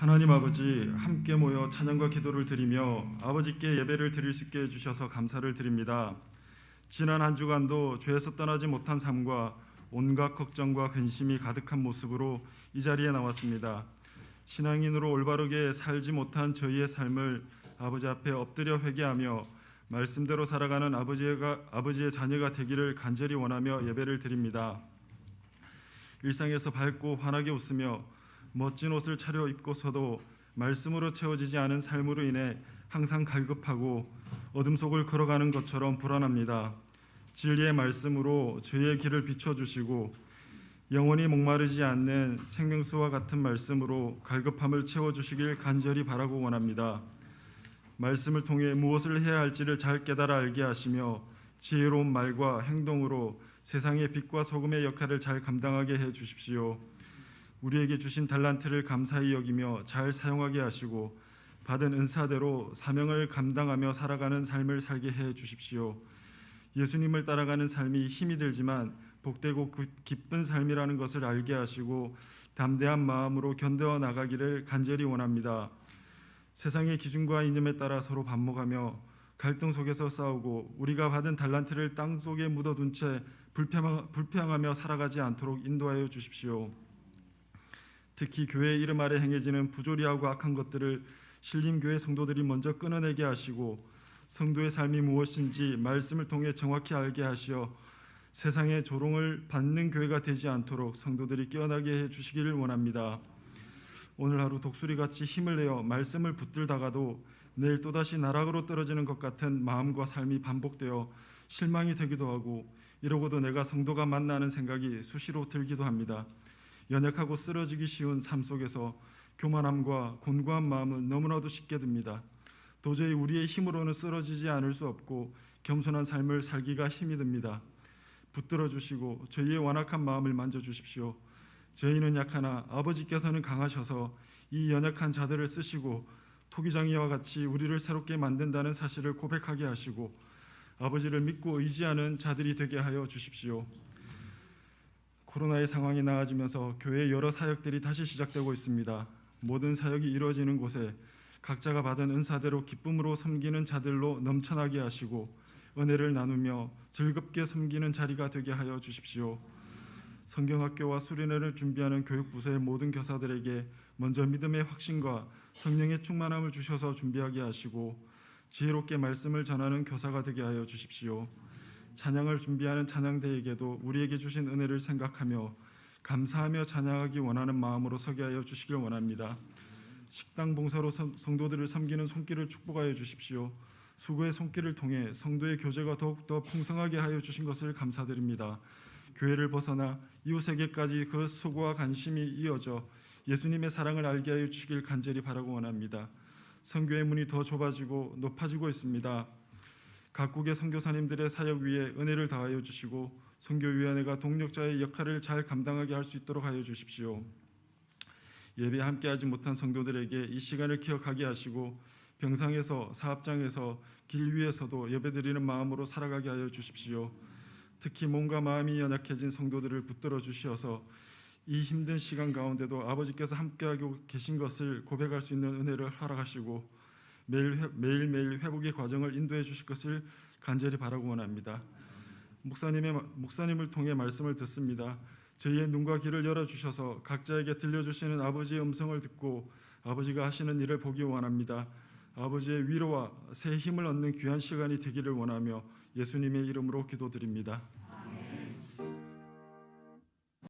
하나님 아버지 함께 모여 찬양과 기도를 드리며 아버지께 예배를 드릴 수 있게 해주셔서 감사를 드립니다. 지난 한 주간도 죄에서 떠나지 못한 삶과 온갖 걱정과 근심이 가득한 모습으로 이 자리에 나왔습니다. 신앙인으로 올바르게 살지 못한 저희의 삶을 아버지 앞에 엎드려 회개하며 말씀대로 살아가는 아버지가 아버지의 자녀가 되기를 간절히 원하며 예배를 드립니다. 일상에서 밝고 환하게 웃으며 멋진 옷을 차려 입고서도 말씀으로 채워지지 않은 삶으로 인해 항상 갈급하고 어둠 속을 걸어가는 것처럼 불안합니다. 진리의 말씀으로 죄의 길을 비춰 주시고 영원히 목마르지 않는 생명수와 같은 말씀으로 갈급함을 채워 주시길 간절히 바라고 원합니다. 말씀을 통해 무엇을 해야 할지를 잘 깨달아 알게 하시며 지혜로운 말과 행동으로 세상의 빛과 소금의 역할을 잘 감당하게 해 주십시오. 우리에게 주신 달란트를 감사히 여기며 잘 사용하게 하시고 받은 은사대로 사명을 감당하며 살아가는 삶을 살게 해 주십시오. 예수님을 따라가는 삶이 힘이 들지만 복되고 그 기쁜 삶이라는 것을 알게 하시고 담대한 마음으로 견뎌 나가기를 간절히 원합니다. 세상의 기준과 이념에 따라 서로 반목하며 갈등 속에서 싸우고 우리가 받은 달란트를 땅 속에 묻어둔 채 불평하- 불평하며 살아가지 않도록 인도하여 주십시오. 특히 교회 이름 아래 행해지는 부조리하고 악한 것들을 신림교회 성도들이 먼저 끊어내게 하시고 성도의 삶이 무엇인지 말씀을 통해 정확히 알게 하시어 세상의 조롱을 받는 교회가 되지 않도록 성도들이 깨어나게 해 주시기를 원합니다. 오늘 하루 독수리 같이 힘을 내어 말씀을 붙들다가도 내일 또다시 나락으로 떨어지는 것 같은 마음과 삶이 반복되어 실망이 되기도 하고 이러고도 내가 성도가 맞나는 생각이 수시로 들기도 합니다. 연약하고 쓰러지기 쉬운 삶 속에서 교만함과 곤고한 마음은 너무나도 쉽게 듭니다. 도저히 우리의 힘으로는 쓰러지지 않을 수 없고 겸손한 삶을 살기가 힘이 듭니다. 붙들어 주시고 저희의 완악한 마음을 만져 주십시오. 저희는 약하나 아버지께서는 강하셔서 이 연약한 자들을 쓰시고 토기장이와 같이 우리를 새롭게 만든다는 사실을 고백하게 하시고 아버지를 믿고 의지하는 자들이 되게 하여 주십시오. 코로나의 상황이 나아지면서 교회의 여러 사역들이 다시 시작되고 있습니다. 모든 사역이 이루어지는 곳에 각자가 받은 은사대로 기쁨으로 섬기는 자들로 넘쳐나게 하시고 은혜를 나누며 즐겁게 섬기는 자리가 되게 하여 주십시오. 성경학교와 수련회를 준비하는 교육부서의 모든 교사들에게 먼저 믿음의 확신과 성령의 충만함을 주셔서 준비하게 하시고 지혜롭게 말씀을 전하는 교사가 되게 하여 주십시오. 찬양을 준비하는 찬양대에게도 우리에게 주신 은혜를 생각하며 감사하며 찬양하기 원하는 마음으로 서게 하여 주시길 원합니다. 식당 봉사로 성- 성도들을 섬기는 손길을 축복하여 주십시오. 수고의 손길을 통해 성도의 교제가 더욱 더 풍성하게 하여 주신 것을 감사드립니다. 교회를 벗어나 이웃에게까지 그 수고와 관심이 이어져 예수님의 사랑을 알게 하여 주시길 간절히 바라고 원합니다. 선교의 문이 더 좁아지고 높아지고 있습니다. 각국의 선교사님들의 사역 위에 은혜를 다하여 주시고 선교위원회가 동력자의 역할을 잘 감당하게 할 수 있도록 하여 주십시오. 예배 함께하지 못한 성도들에게 이 시간을 기억하게 하시고 병상에서 사업장에서 길 위에서도 예배드리는 마음으로 살아가게 하여 주십시오. 특히 몸과 마음이 연약해진 성도들을 붙들어 주시어서 이 힘든 시간 가운데도 아버지께서 함께하고 계신 것을 고백할 수 있는 은혜를 허락하시고 매일 회- 매일매일 회복의 과정을 인도해 주실 것을 간절히 바라고 원합니다. 목사님의 마- 목사님을 통해 말씀을 듣습니다. 저희의 눈과 귀를 열어 주셔서 각자에게 들려 주시는 아버지의 음성을 듣고 아버지가 하시는 일을 보기 원합니다. 아버지의 위로와 새 힘을 얻는 귀한 시간이 되기를 원하며 예수님의 이름으로 기도드립니다.